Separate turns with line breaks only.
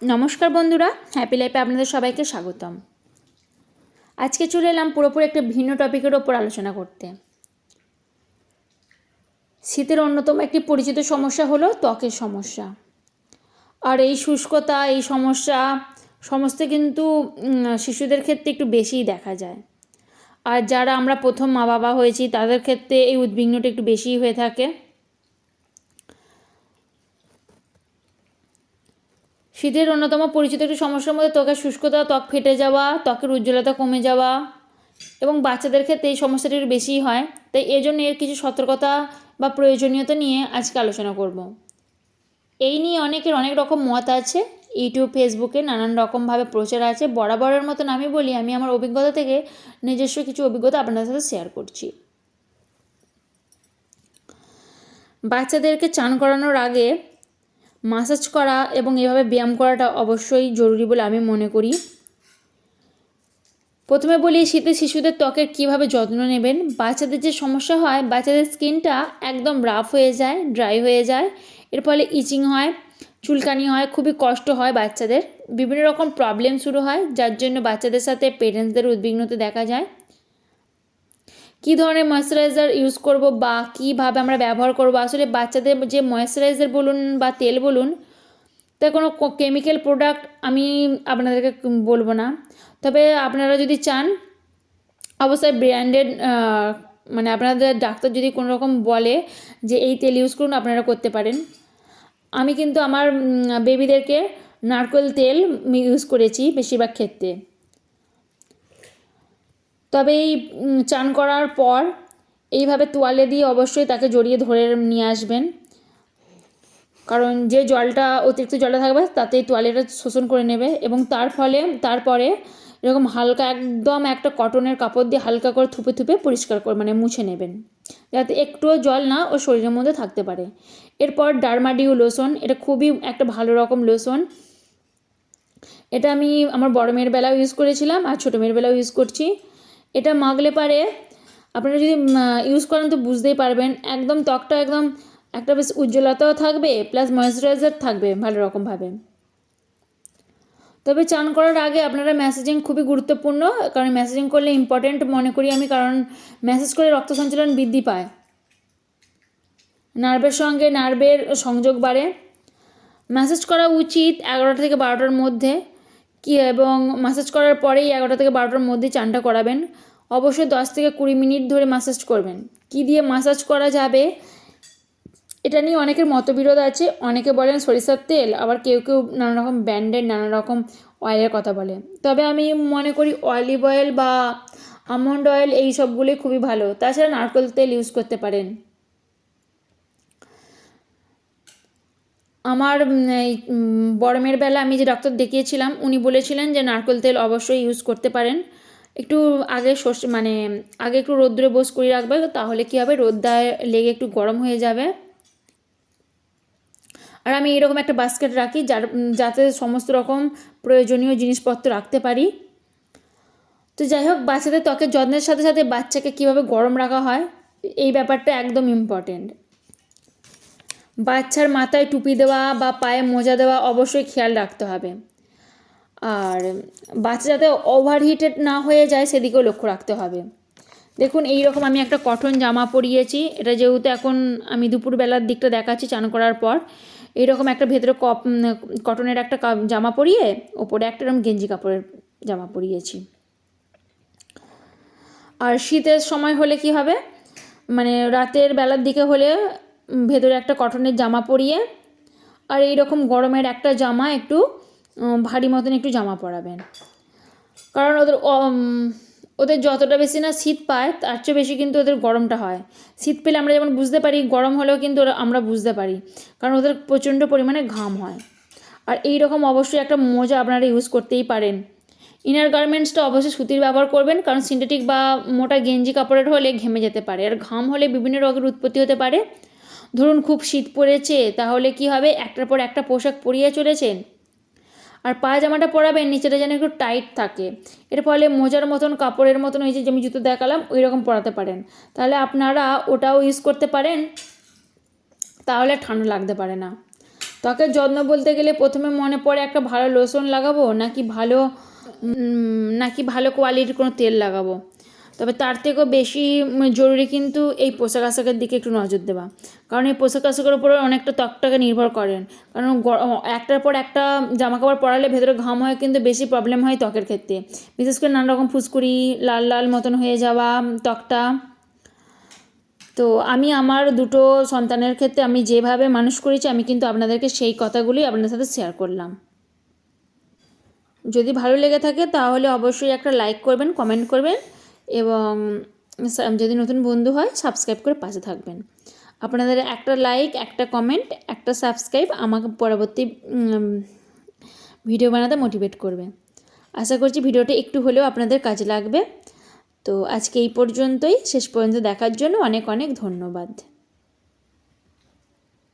নমস্কার বন্ধুরা হ্যাপি লাইফে আপনাদের সবাইকে স্বাগতম। আজকে চলে এলাম পুরোপুরি একটা ভিন্ন টপিকের ওপর আলোচনা করতে। শীতের অন্যতম একটি পরিচিত সমস্যা হলো ত্বকের সমস্যা। আর এই শুষ্কতা, এই সমস্যা সমস্ত কিন্তু শিশুদের ক্ষেত্রে একটু বেশিই দেখা যায়। আর যারা আমরা প্রথম মা বাবা হয়েছি, তাদের ক্ষেত্রে এই উদ্বিগ্নটা একটু বেশিই হয়ে থাকে। শীতের অন্যতম পরিচিত একটি সমস্যার মধ্যে ত্বকের শুষ্কতা, ত্বক ফেটে যাওয়া, ত্বকের উজ্জ্বলতা কমে যাওয়া এবং বাচ্চাদের ক্ষেত্রে এই সমস্যাটি বেশিই হয়। তাই এই জন্য এর কিছু সতর্কতা বা প্রয়োজনীয়তা নিয়ে আজকে আলোচনা করব। এই নিয়ে অনেকের অনেক রকম মত আছে। ইউটিউব, ফেসবুকে নানান রকমভাবে প্রচার আছে। বরাবরের মতন আমি বলি, আমি আমার অভিজ্ঞতা থেকে নিজস্ব কিছু অভিজ্ঞতা আপনাদের সাথে শেয়ার করছি। বাচ্চাদেরকে চান করানোর আগে মাসাজ করা এবং এভাবে ব্যায়াম করাটা অবশ্যই জরুরি বলে আমি মনে করি। প্রথমে বলি, শীতে শিশুদের ত্বকের কীভাবে যত্ন নেবেন? বাচ্চাদের যে সমস্যা হয়, বাচ্চাদের স্কিনটা একদম রাফ হয়ে যায়, ড্রাই হয়ে যায়। এর ফলে ইচিং হয়, চুলকানি হয়, খুবই কষ্ট হয় বাচ্চাদের। বিভিন্ন রকম প্রবলেম শুরু হয়, যার জন্য বাচ্চাদের সাথে পেরেন্টসদের উদ্বিগ্নতা দেখা যায়। কী ধরনের ময়েশ্চারাইজার ইউজ করব বা কীভাবে আমরা ব্যবহার করব? আসলে বাচ্চাদের যে ময়েশ্চারাইজার বলুন বা তেল বলুন, তা কোনো কেমিক্যাল প্রোডাক্ট আমি আপনাদেরকে বলব না। তবে আপনারা যদি চান, অবশ্যই ব্র্যান্ডেড মানে আপনাদের ডাক্তার যদি কোনো রকম বলে যে এই তেল ইউজ করুন, আপনারা করতে পারেন। আমি কিন্তু আমার বেবিদেরকে নারকেল তেল ইউজ করেছি বেশিরভাগ ক্ষেত্রে। তবে এই চান করার পর এইভাবে তোয়ালে দিয়ে অবশ্যই তাকে জড়িয়ে ধরে নিয়ে আসবেন। কারণ যে জলটা, অতিরিক্ত জলটা থাকবে তাতেই তোয়ালেটা শোষণ করে নেবে এবং তার ফলে, তারপরে এরকম হালকা একদম একটা কটনের কাপড় দিয়ে হালকা করে থুপে থুপে পরিষ্কার করে মানে মুছে নেবেন। যাতে একটুও জল না ও শরীরের মধ্যে থাকতে পারে। এরপর ডারমাডিউ লোশন, এটা খুবই একটা ভালো রকম লোশন। এটা আমি আমার বড় মেয়ের বেলাও ইউজ করেছিলাম আর ছোটো মেয়ের বেলাও ইউজ করছি। এটা মাগলে পারে, আপনারা যদি ইউজ করেন তো বুঝতেই পারবেন। একদম ত্বকটা একদম একটা বেশ উজ্জ্বলতাও থাকবে প্লাস ময়েশ্চারাইজার থাকবে ভালো রকমভাবে তবে চান করার আগে আপনারা ম্যাসেজিং খুবই গুরুত্বপূর্ণ, কারণ ম্যাসেজিং করলে ইম্পর্ট্যান্ট মনে করি আমি, কারণ ম্যাসেজ করে রক্ত সঞ্চালন বৃদ্ধি পায়। নার্ভের সঙ্গে নার্ভের সংযোগ বাড়ে। ম্যাসেজ করা উচিত এগারোটা থেকে বারোটার মধ্যে। কি, এবং ম্যাসেজ করার পরেই এগারোটা থেকে বারোটার মধ্যে চানটা করাবেন। অবশ্যই দশ থেকে কুড়ি মিনিট ধরে ম্যাসাজ করবেন। কি দিয়ে ম্যাসাজ করা যাবে? এটা নিয়ে অনেকের মতবিরোধ আছে। অনেকে বলেন সরিষার তেল, আবার কেউ কেউ নানা রকম ব্র্যান্ডের নানা রকম অয়েলের কথা বলে। তবে আমি মনে করি অলিভ অয়েল বা আমন্ড অয়েল এই সবগুলোই খুবই ভালো। তাছাড়া নারকেল তেল ইউজ করতে পারেন। আমার এই বড় মেয়ের বেলা আমি যে ডাক্তার দেখিয়েছিলাম, উনি বলেছিলেন যে নারকেল তেল অবশ্যই ইউজ করতে পারেন। একটু আগে সর্ষে মানে আগে একটু রোদ্দুরে বোস করে রাখবে, তাহলে কী হবে? রোদ্দায় লেগে একটু গরম হয়ে যাবে। আর আমি এরকম একটা বাস্কেট রাখি, যার যাতে সমস্ত রকম প্রয়োজনীয় জিনিসপত্র রাখতে পারি। তো যাই হোক, বাচ্চাদের ত্বকের যত্নের সাথে সাথে বাচ্চাকে কীভাবে গরম রাখা হয়, এই ব্যাপারটা একদম ইম্পর্টেন্ট বাচ্চার মাথায় টুপি দেওয়া বা পায়ে মোজা দেওয়া অবশ্যই খেয়াল রাখতে হবে। আর বাচ্চা যাতে ওভারহিটেড না হয়ে যায় সেদিকেও লক্ষ্য রাখতে হবে। দেখুন এই রকম আমি একটা কটন জামা পরিয়েছি। এটা যেহেতু এখন আমি দুপুরবেলার দিকটা দেখাচ্ছি চান করার পর, এইরকম একটা ভেতরে কপ কটনের একটা জামা পরিয়ে, ওপরে একটা এরকম গেঞ্জি কাপড়ের জামা পরিয়েছি। আর শীতের সময় হলে কি হবে? মানে রাতের বেলার দিকে হলে ভেতরে একটা কটনের জামা পরিয়ে আর এই রকম গরমের একটা জামা একটু ভারী মতন একটু জামা পরাবেন। কারণ ওদের ওদের যতটা বেশি না শীত পায়, তার চেয়ে বেশি কিন্তু ওদের গরমটা হয়। শীত পেলে আমরা যেমন বুঝতে পারি, গরম হলেও কিন্তু আমরা বুঝতে পারি। কারণ ওদের প্রচণ্ড পরিমাণে ঘাম হয়। আর এই রকম অবশ্যই একটা মোজা আপনারা ইউজ করতেই পারেন। ইনার গার্মেন্টসটা অবশ্যই সুতির ব্যবহার করবেন, কারণ সিনথেটিক বা মোটা গেঞ্জি কাপড়ের হলে ঘেমে যেতে পারে। আর ঘাম হলে বিভিন্ন রোগের উৎপত্তি হতে পারে। ধরুন খুব শীত পড়েছে, তাহলে কি হবে? একটার পর একটা পোশাক পরিয়ে চলেছেন? আর পায়জামাটা পরাবেন, নিচেটা যেন একটু টাইট থাকে। এর ফলে মোজার মতন, কাপড়ের মতন ওই যে আমি জুতো দেখালাম ওই রকম পরাতে পারেন। তাহলে আপনারা ওটাও ইউজ করতে পারেন। তাহলে ঠান্ডা লাগতে পারে না। ত্বকের যত্ন বলতে গেলে প্রথমে মনে পড়ে একটা ভালো লোশন লাগাবো, নাকি ভালো নাকি ভালো কোয়ালিটির কোনো তেল লাগাবো? তবে তার থেকেও বেশি জরুরি কিন্তু এই পোশাক আশাকের দিকে একটু নজর দেওয়া। কারণ এই পোশাক আশাকের উপরে অনেকটা ত্বকটাকে নির্ভর করেন। কারণ একটার পর একটা জামা কাপড় পরালে ভেতরে ঘাম হয় কিন্তু বেশি প্রবলেম হয় ত্বকের ক্ষেত্রে। বিশেষ করে নানা রকম ফুসকুড়ি, লাল লাল মতন হয়ে যাওয়া ত্বকটা। তো আমি আমার দুটো সন্তানের ক্ষেত্রে আমি যেভাবে মানুষ করেছি, আমি কিন্তু আপনাদেরকে সেই কথাগুলি আপনাদের সাথে শেয়ার করলাম। যদি ভালো লেগে থাকে তাহলে অবশ্যই একটা লাইক করবেন কমেন্ট করবেন। এবং যদি নতুন বন্ধু হয় সাবস্ক্রাইব করে পাশে থাকবেন। আপনাদের একটা লাইক একটা কমেন্ট একটা সাবস্ক্রাইব আমাকে পরবর্তী ভিডিও বানাতে মোটিভেট করবে। আশা করছি ভিডিওটা একটু হলেও আপনাদের কাজে লাগবে। তো আজকে এই পর্যন্তই। শেষ পর্যন্ত দেখার জন্য অনেক অনেক ধন্যবাদ।